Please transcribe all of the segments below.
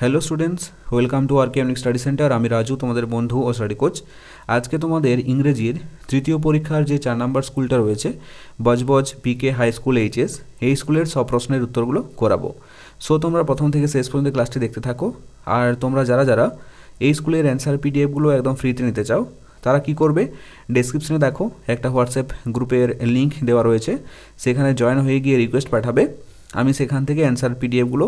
Hello students welcome to আর কেমনিক study centre আমি রাজু, তোমাদের বন্ধু ও স্টাডি কোচ আজকে তোমাদের ইংরেজির তৃতীয় পরীক্ষার যে চার নাম্বার স্কুলটা রয়েছে, Budge Budge PK high school HS এই স্কুলের সব প্রশ্নের উত্তরগুলো করাবো। সো তোমরা প্রথম থেকে শেষ পর্যন্ত ক্লাসটি দেখতে থাকো। আর তোমরা যারা যারা এই স্কুলের অ্যান্সার পিডিএফগুলো একদম ফ্রিতে নিতে চাও, তারা কি করবে? ডেসক্রিপশনে দেখো, একটা হোয়াটসঅ্যাপ গ্রুপের লিঙ্ক দেওয়া রয়েছে। সেখানে জয়েন হয়ে গিয়ে রিকোয়েস্ট পাঠাবে। আমি সেখান থেকে অ্যান্সার পিডিএফগুলো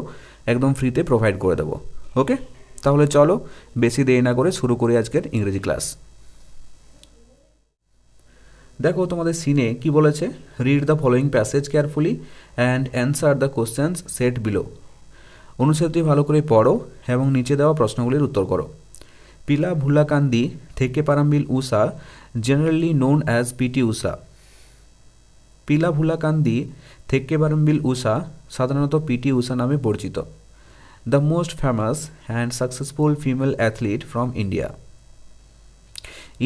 একদম ফ্রিতে প্রোভাইড করে দেবো। ওকে তাহলে চলো, বেশি দেরি না করে শুরু করি আজকের ইংরেজি ক্লাস দেখো তোমাদের সিনে কি বলেছে? Read the following passage carefully and answer the questions set below অনুচ্ছেদটি ভালো করে পড়ো এবং নিচে দেওয়া প্রশ্নগুলির উত্তর করো। পিলা ভুলাকান্দি থেকে Parambil Usha generally known as PT Usha Pilavullakandi থেকে পারাম্বিল উষা, সাধারণত পিটি উষা নামে পরিচিত। The most famous and successful female athlete from India.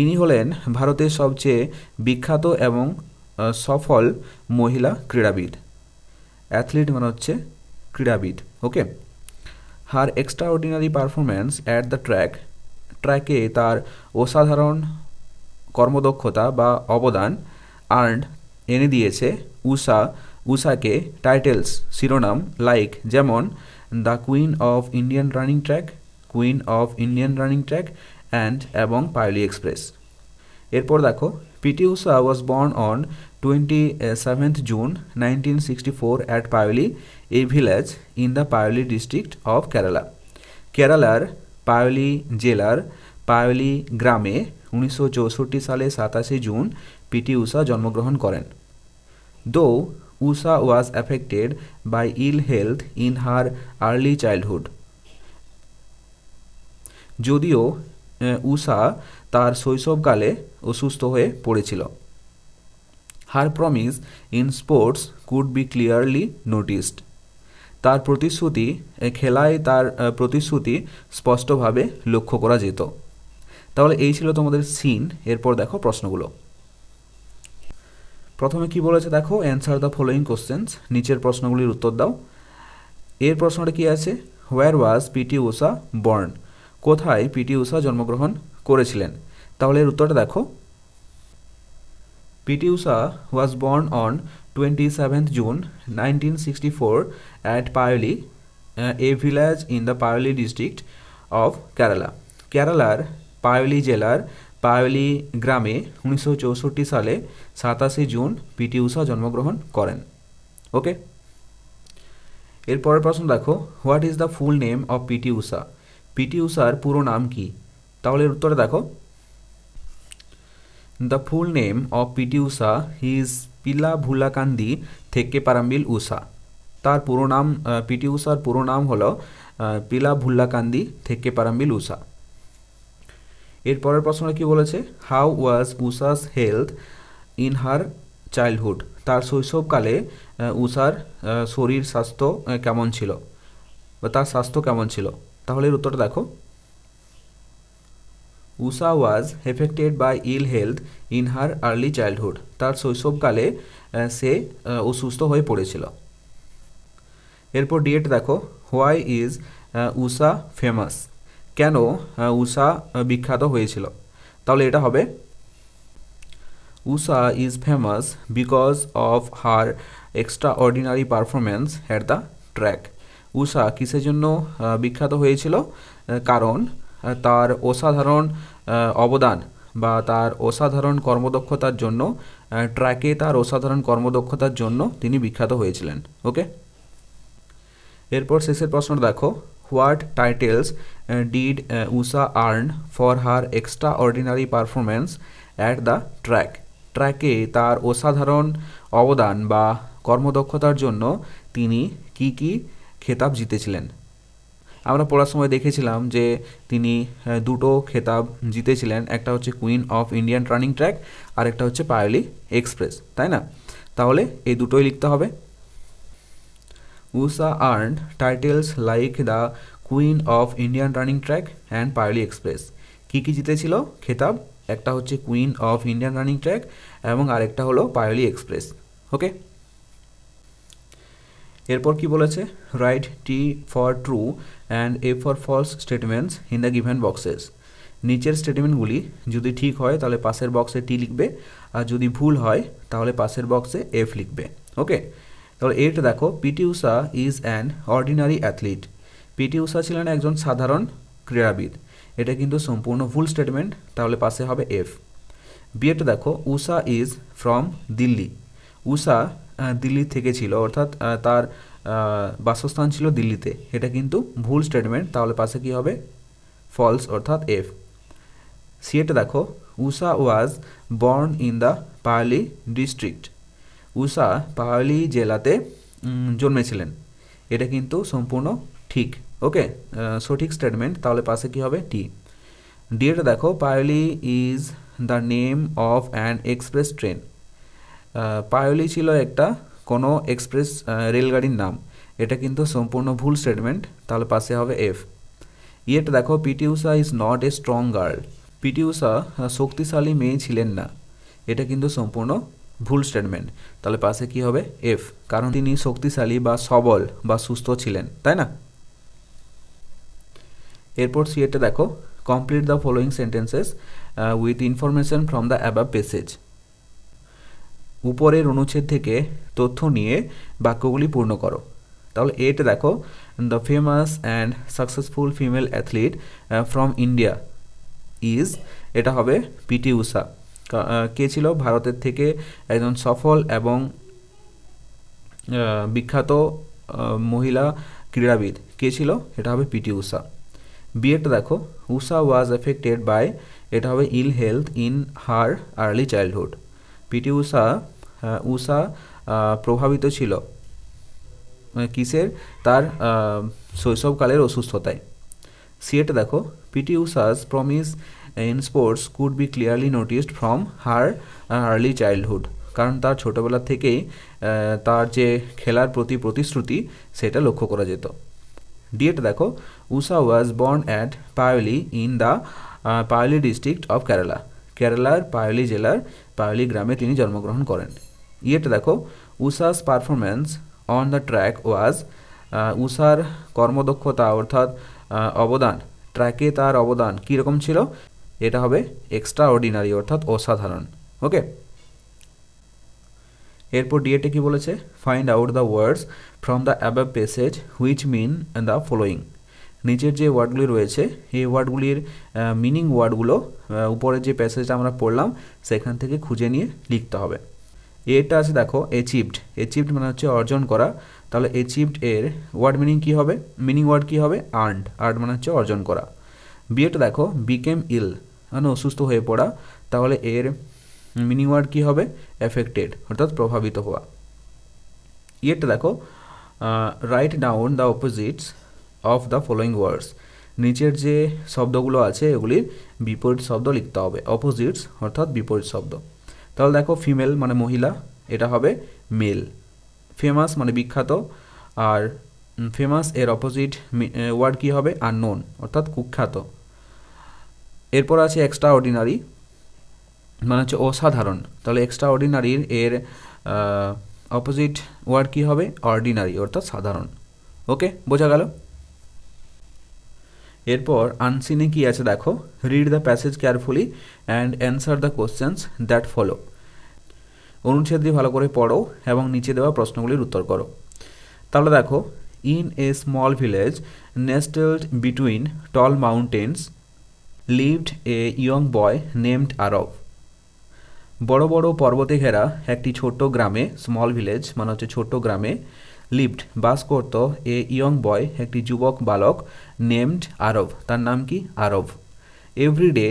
ইনি হলেন ভারতের সবচেয়ে বিখ্যাত এবং সফল মহিলা ক্রীড়াবিদ। অ্যাথলিট মানে হচ্ছে ক্রীড়াবিদ, okay? Her extraordinary performance at the track. ট্র্যাকে তার অসাধারণ কর্মদক্ষতা বা অবদান আর্নড এনে দিয়েছে উষা উষাকে টাইটেলস শিরোনাম লাইক যেমন the queen of Indian running track queen of Indian running track and এবং পাইলি এক্সপ্রেস এরপর দেখো PT Usha was born on twenty seventh June nineteen sixty four at Payyoli a village in the Payyoli district of Kerala কেরালার পায়োলি জেলার পায়োলি গ্রামে উনিশশো চৌষট্টি সালে সাতাশে জুন পিটি উষা জন্মগ্রহণ করেন। Though Usha was affected by ill health in her early childhood যদিও উষা তার শৈশবকালে অসুস্থ হয়ে পড়েছিল। Her promise in sports could be clearly noticed তার প্রতিশ্রুতি খেলায় তার প্রতিশ্রুতি স্পষ্টভাবে লক্ষ্য করা যেত। তাহলে এই ছিল তোমাদের সিন এরপর দেখো প্রশ্নগুলো। প্রথমে কি বলেছে দেখো অ্যান্সার দ্য ফলোয়িং কোশ্চেন্স নিচের প্রশ্নগুলির উত্তর দাও। এর প্রশ্নটা কি আছে? Where was PT Usha born কোথায় পিটি উষা জন্মগ্রহণ করেছিলেন? তাহলে এর উত্তরটা দেখো। PT Usha was born on twenty seventh June nineteen sixty four at Payyoli a village in the Payyoli district of Kerala কেরালার পায়োলি জেলার পায়োলি গ্রামে উনিশশো চৌষট্টি সালে সাতাশে জুন পিটি উষা জন্মগ্রহণ করেন। ওকে এরপরের প্রশ্ন দেখো, what is the full name of PT Usha? PT উষার পুরো নাম কি? তাহলে এর উত্তরে দেখো। The full name of PT Usha is Pilavullakandi থেকে পারাম্বিল উষা। তার পুরো নাম পিটি উষার পুরো নাম হলো পিলা ভুল্লাকান্দি থেকে পারাম্বিল উষা। এরপরের প্রশ্নটা কি বলেছে? How was Usha's health in her childhood তার শৈশবকালে উষার শরীর স্বাস্থ্য কেমন ছিল? বা তার স্বাস্থ্য কেমন ছিল? তাহলে এর উত্তরটা দেখো। Usha was affected by ill health in her early childhood তার শৈশবকালে সে অসুস্থ হয়ে পড়েছিল। এরপর ডিএট দেখো। হোয়াই ইজ উষা ফেমাস কেন উষা বিখ্যাত হয়েছিল? তাহলে এটা হবে। Usha is famous because of her extraordinary performance at the track Usha কিসের জন্য বিখ্যাত হয়েছিল? কারণ তার অসাধারণ অবদান বা তার অসাধারণ কর্মদক্ষতার জন্য ট্র্যাকে তার অসাধারণ কর্মদক্ষতার জন্য তিনি বিখ্যাত হয়েছিলেন। ওকে এরপর শেষের প্রশ্নটা দেখো। What titles did Usha earn for her extraordinary performance at the track ট্র্যাকে তার অসাধারণ অবদান বা কর্মদক্ষতার জন্য তিনি কি কি খেতাব জিতেছিলেন? আমরা পড়ার সময় দেখেছিলাম যে তিনি দুটো খেতাব জিতেছিলেন। একটা হচ্ছে queen of Indian running track আর একটা হচ্ছে পায়োলি এক্সপ্রেস তাই না? তাহলে এই দুটোই লিখতে হবে। Usha earned titles like the queen of Indian running track and Payyoli express কী কী জিতেছিল? খেতাব, একটা হচ্ছে queen of Indian running track এবং আরেকটা হলো পায়োলি এক্সপ্রেস ওকে? এরপর কি বলেছে? Write T for true and A for false statements in the given boxes নিচের স্টেটমেন্টগুলি যদি ঠিক হয়, তাহলে পাশের বক্সে টি লিখবে, আর যদি ভুল হয়, তাহলে পাশের বক্সে এফ লিখবে। ওকে? তাহলে এটা দেখো PT Usha is an ordinary athlete PT Usha ছিলেন একজন সাধারণ ক্রীড়াবিদ। এটা কিন্তু সম্পূর্ণ ভুল স্টেটমেন্ট তাহলে পাশে হবে এফ বিয়েটা দেখো উষা ইজ ফ্রম দিল্লি। উষা দিল্লি থেকে ছিল, অর্থাৎ তার বাসস্থান ছিল দিল্লিতে। এটা কিন্তু ভুল স্টেটমেন্ট তাহলে পাশে কি হবে? ফলস অর্থাৎ এফ সিএটা দেখো Usha was born in the Payyoli district Usha Payyoli জেলাতে জন্মেছিলেন। এটা কিন্তু সম্পূর্ণ ঠিক, ওকে? সঠিক স্টেটমেন্ট তাহলে পাশে কি হবে? টি। ডিএটা দেখো, Payyoli is the name of an express train Payyoli ছিল একটা কোনো এক্সপ্রেস রেলগাড়ির নাম। এটা কিন্তু সম্পূর্ণ ভুল স্টেটমেন্ট তাহলে পাশে হবে এফ ইয়েটা দেখো, PT Usha is not a strong girl PT Usha শক্তিশালী মেয়ে ছিলেন না। এটা কিন্তু সম্পূর্ণ ভুল স্টেটমেন্ট তাহলে পাশে কি হবে? এফ কারণ তিনি শক্তিশালী বা সবল বা সুস্থ ছিলেন, তাই না? এরপর সিএটা দেখো। Complete the following sentences with information from the above passage উপরের অনুচ্ছেদ থেকে তথ্য নিয়ে বাক্যগুলি পূর্ণ করো। তাহলে এটা দেখো। The famous and successful female athlete from India is এটা হবে পিটি উষা কা- ছিল? ভারতের থেকে একজন সফল এবং বিখ্যাত মহিলা ক্রীড়াবিদ। কে ছিল? এটা হবে পিটি উষা। বিয়েটা দেখো। উষা ওয়াজ এফেক্টেড বাই এটা হবে ill health in her early childhood PT Usha Usha প্রভাবিত ছিল কিসের? তার শৈশবকালের অসুস্থতায়। সিএটা দেখো। PT Usha's promise in sports could be clearly noticed from her early childhood কারণ তার ছোটোবেলা থেকেই তার যে খেলার প্রতি প্রতিশ্রুতি, সেটা লক্ষ্য করা যেত। ডিএটা দেখো, Usha was born at Payyoli in the Payyoli district of Kerala কেরালার পায়োলি জেলার পায়োলি গ্রামে তিনি জন্মগ্রহণ করেন। ইয়েটা দেখো Usha's performance on the track was উষার কর্মদক্ষতা অর্থাৎ অবদান। ট্র্যাকে তার অবদান কীরকম ছিল? এটা হবে এক্সট্রা অর্ডিনারি অর্থাৎ অসাধারণ ওকে এরপর ডিএটে কি বলেছে? Find out the words from the above passage which mean the following নিচের যে ওয়ার্ডগুলি রয়েছে, এই ওয়ার্ডগুলির মিনিং ওয়ার্ডগুলো উপরের যে প্যাসেজটা আমরা পড়লাম, সেখান থেকে খুঁজে নিয়ে লিখতে হবে। এটা আছে দেখো অ্যাচিভড অ্যাচিভড মানে হচ্ছে অর্জন করা। তাহলে অ্যাচিভড এর ওয়ার্ড মিনিং কী হবে? মিনিং ওয়ার্ড কী হবে? আর্নড আর্ট মানে হচ্ছে অর্জন করা। বিয়েটা দেখো বিকেম ইল মানে অসুস্থ হয়ে পড়া। তাহলে এর মিনিং ওয়ার্ড কী হবে? এফেক্টেড অর্থাৎ প্রভাবিত হওয়া। ইয়েটা দেখো write down the opposites of the following words নিচের যে শব্দগুলো আছে এগুলির বিপরীত শব্দ লিখতে হবে। অপোজিটস অর্থাৎ বিপরীত শব্দ। তাহলে দেখো ফিমেল মানে মহিলা, এটা হবে মেল ফেমাস মানে বিখ্যাত, আর ফেমাস এর অপোজিট ওয়ার্ড কী হবে? আননোন অর্থাৎ কুখ্যাত। এরপর আছে এক্সট্রা অর্ডিনারি মানে হচ্ছে অসাধারণ। তাহলে এক্সট্রা অর্ডিনারির এর অপোজিট ওয়ার্ড কী হবে? অর্ডিনারি অর্থাৎ সাধারণ। ওকে বোঝা গেল? এরপর আনসিনে কি আছে দেখো? Read the passage carefully and answer the questions that follow অনুচ্ছেদটি ভালো করে পড়ো এবং নিচে দেওয়া প্রশ্নগুলির উত্তর করো। তাহলে দেখো in a small village nestled between tall mountains lived a young boy named Aarav বড় বড় পর্বতে ঘেরা একটি ছোট্ট গ্রামে স্মল ভিলেজ মানে হচ্ছে ছোট্ট গ্রামে লিভড বাস করত এ ইয়ং বয় একটি যুবক, বালক নেমড আরব তার নাম কি? Aarav every day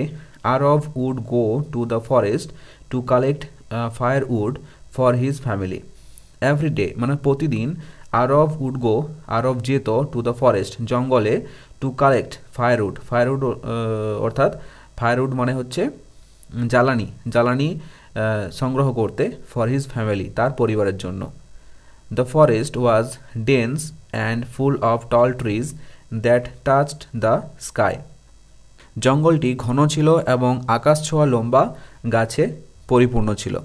Aarav would go to the forest to collect firewood for his family every day মানে প্রতিদিন আরব উড গো আরব যেত টু দ্য ফরেস্ট জঙ্গলে টু কালেক্ট ফায়ারউড ফায়ারউড অর্থাৎ ফায়ারউড মানে হচ্ছে জ্বালানি জ্বালানি সংগ্রহ করতে ফর হিজ ফ্যামিলি তার পরিবারের জন্য। The forest was dense and full of tall trees that touched the sky জঙ্গলটি ঘন ছিল এবং আকাশ ছোঁয়া লম্বা, গাছে পরিপূর্ণ ছিল।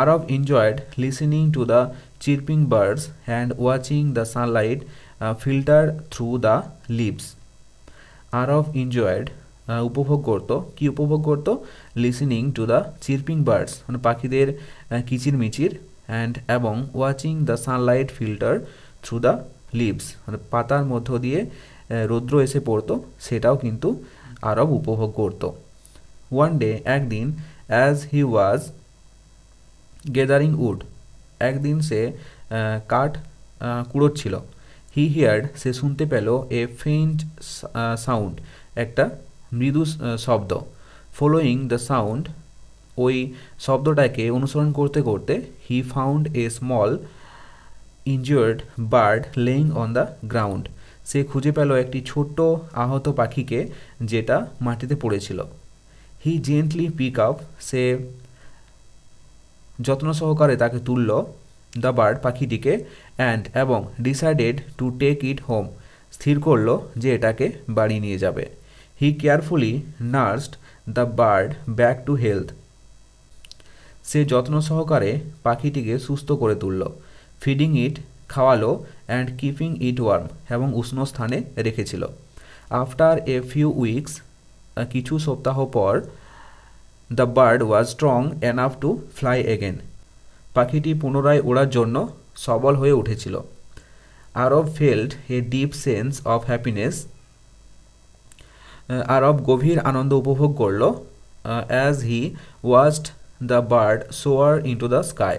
Aarav enjoyed listening to the chirping birds and watching the sunlight filter through the leaves Aarav enjoyed উপভোগ করতো। কি উপভোগ করতো? Listening to the chirping birds মানে পাখিদের কিচিরমিচির অ্যান্ড এবং watching the sunlight filter through the leaves মানে পাতার মধ্য দিয়ে রৌদ্র এসে পড়তো, সেটাও কিন্তু আরব উপভোগ করতো। ওয়ান ডে একদিন as he was gathering wood একদিন সে কাঠ কুড়োচ্ছিল। হি হিয়ার্ড সে শুনতে পেল এ ফেইন্ট সাউন্ড একটা মৃদু শব্দ। ফলোয়িং দ্য সাউন্ড ওই শব্দটাকে অনুসরণ করতে করতে he found a small injured bird laying on the ground সে খুঁজে পেল একটি ছোট্ট আহত পাখিকে যেটা মাটিতে পড়েছিল। হি জেন্টলি পিক আপ সে যত্ন সহকারে তাকে তুলল। দ্য বার্ড পাখিটিকে অ্যান্ড এবং decided to take it home স্থির করল যে এটাকে বাড়ি নিয়ে যাবে। He carefully nursed the bird back to health সে যত্ন সহকারে পাখিটিকে সুস্থ করে তুলল। ফিডিং ইট খাওয়ালো অ্যান্ড কিপিং ইট ওয়ার্ম এবং উষ্ণ স্থানে রেখেছিল। আফটার এ ফিউ উইকস কিছু সপ্তাহ পর the bird was strong enough to fly again পাখিটি পুনরায় ওড়ার জন্য সবল হয়ে উঠেছিল। Aarav felt a deep sense of happiness Aarav গভীর আনন্দ উপভোগ করল as he watched the bird soar into the sky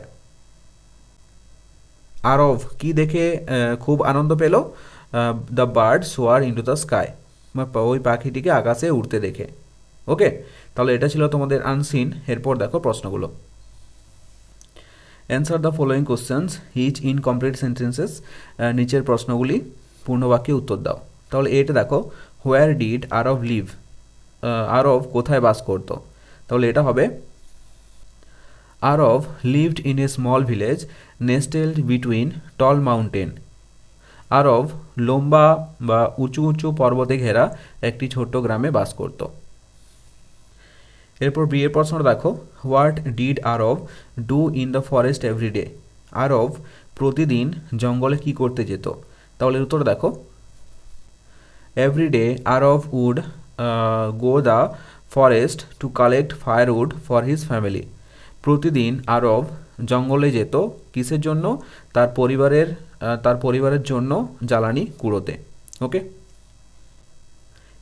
Aarav, কি দেখে খুব আনন্দ পেল? The bird soar into the sky ওই পাখিটিকে আকাশে উড়তে দেখে। ওকে তাহলে এটা ছিল তোমাদের আনসিন এরপর দেখো প্রশ্নগুলো। Answer the following questions which incomplete sentences নিচের প্রশ্নগুলি পূর্ণবাক্যে উত্তর দাও। তাহলে এটা দেখো where did Aarav live Aarav কোথায় বাস করতো? তাহলে এটা হবে Aarav lived in a small village nestled between tall mountain Aarav লম্বা বা উঁচু উঁচু পর্বতে ঘেরা একটি ছোট্ট গ্রামে বাস করত। এরপর বিয়ের প্রশ্ন দেখো। What did Aarav do in the forest everyday Aarav প্রতিদিন জঙ্গলে কি করতে যেত? তাহলে উত্তর দেখো। Everyday Aarav would go the forest to collect firewood for his family প্রতিদিন আরব জঙ্গলে যেত কিসের জন্য? তার পরিবারের তার পরিবারের জন্য জ্বালানি কুড়োতে। ওকে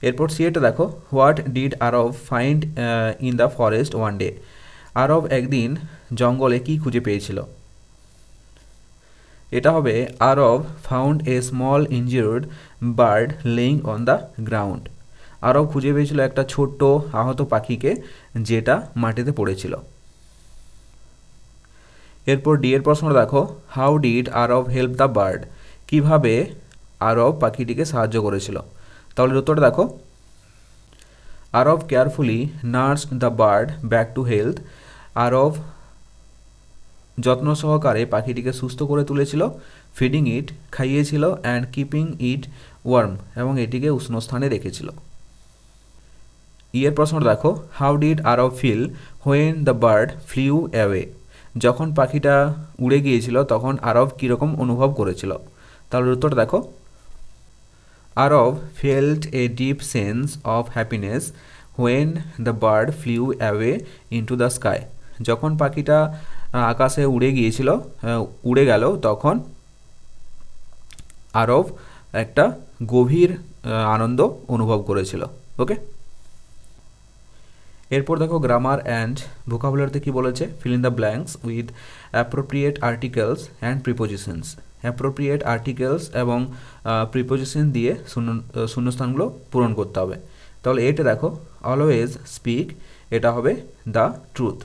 এরপর সিএটা দেখো, what did Aarav find in the forest one day? Aarav একদিন জঙ্গলে কি খুঁজে পেয়েছিল? এটা হবে, Aarav found a small injured bird lying on the ground. Aarav খুঁজে পেয়েছিল একটা ছোট্ট আহত পাখিকে, যেটা মাটিতে পড়েছিল। এরপর ডি এর দেখো, how did Arav help the bird? কীভাবে আরব পাখিটিকে সাহায্য করেছিল? তাহলে উত্তরটা দেখো। Arav carefully nurse the bird back to health Arav যত্ন সহকারে পাখিটিকে সুস্থ করে তুলেছিল ফিডিং ইট খাইয়েছিল অ্যান্ড কিপিং ইট ওয়ার্ম এবং এটিকে উষ্ণ স্থানে রেখেছিল। ইয়ের প্রশ্ন দেখো। How did Aarav feel when the bird flew away যখন পাখিটা উড়ে গিয়েছিল, তখন আরব কীরকম অনুভব করেছিল? তাহলে উত্তর দেখো। Aarav felt a deep sense of happiness when the bird flew away into the sky যখন পাখিটা আকাশে উড়ে গিয়েছিল উড়ে গেল, তখন আরব একটা গভীর আনন্দ অনুভব করেছিল। ওকে এরপর দেখো গ্রামার অ্যান্ড ভোকাবুলারিতে কি বলেছে? Fill in the blanks with appropriate articles and prepositions appropriate articles এবং প্রিপোজিশন দিয়ে শূন্য শূন্যস্থানগুলো পূরণ করতে হবে। তাহলে এটা দেখো অলওয়েজ স্পিক এটা হবে দ্য ট্রুথ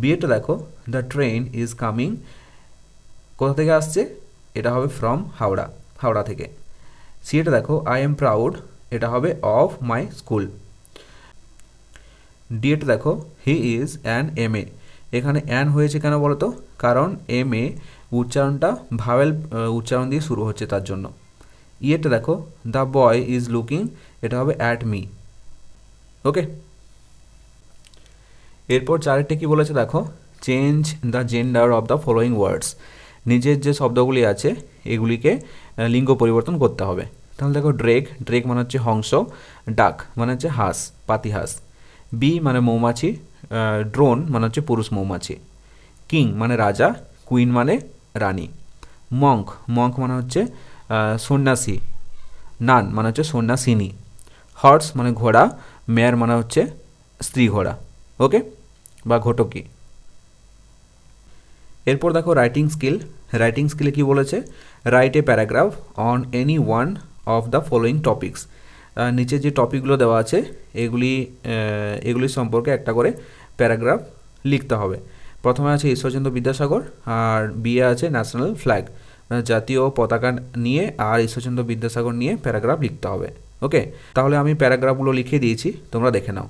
বিয়েটা দেখো দ্য ট্রেন ইজ কামিং কোথা থেকে আসছে? এটা হবে ফ্রম হাওড়া হাওড়া থেকে। সিএটা দেখো আই এম প্রাউড এটা হবে অফ মাই স্কুল ডিএটা দেখো he is an M A এখানে অ্যান হয়েছে কেন বলো তো কারণ এম এ উচ্চারণটা ভাওয়েল উচ্চারণ দিয়ে শুরু হচ্ছে তার জন্য। ইয়েটা দেখো দ্য বয় ইজ লুকিং এটা হবে অ্যাট মি ওকে এরপর চারেরটা কি বলেছে দেখো? Change the gender of the following words নিজের যে শব্দগুলি আছে, এগুলিকে লিঙ্গ পরিবর্তন করতে হবে। তাহলে দেখো ড্রেক ড্রেক মানে হচ্ছে হংস ডাক মানে হচ্ছে হাঁস পাতি হাঁস বি মানে মৌমাছি ড্রোন মানে হচ্ছে পুরুষ মৌমাছি। কিং মানে রাজা কুইন মানে রানী। মঙ্ক মঙ্ক মানে হচ্ছে সন্ন্যাসী। নান মানে হচ্ছে সন্ন্যাসিনী। হর্স মানে ঘোড়া মেয়ার মানে হচ্ছে স্ত্রী ঘোড়া। ওকে বা ঘটকি। এরপর দেখো রাইটিং স্কিল রাইটিং স্কিলে কি বলেছে? Write a paragraph on any one of the following topics নিচে যে টপিকগুলো দেওয়া আছে, এগুলি এগুলি সম্পর্কে একটা করে প্যারাগ্রাফ লিখতে হবে। প্রথমে আছে ঈশ্বরচন্দ্র বিদ্যাসাগর, আর বিয়ে আছে ন্যাশনাল ফ্ল্যাগ। মানে জাতীয় পতাকা নিয়ে আর ঈশ্বরচন্দ্র বিদ্যাসাগর নিয়ে প্যারাগ্রাফ লিখতে হবে। ওকে? তাহলে আমি প্যারাগ্রাফগুলো লিখে দিয়েছি, তোমরা দেখে নাও।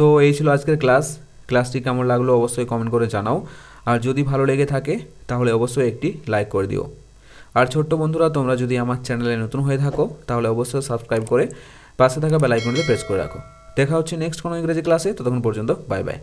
সো এই ছিল আজকের ক্লাস ক্লাসটি কেমন লাগল অবশ্যই কমেন্ট করে জানাও। আর যদি ভালো লেগে থাকে, তাহলে অবশ্যই একটি লাইক করে দিও। আর ছোট্ট বন্ধুরা, তোমরা যদি আমার চ্যানেলে নতুন হয়ে থাকো, তাহলে অবশ্যই সাবস্ক্রাইব করে পাশে থাকা বেল আইকনটি প্রেস করে রাখো। দেখা হচ্ছে নেক্সট কোনো ইংরেজি ক্লাসে ততক্ষণ পর্যন্ত বাই বাই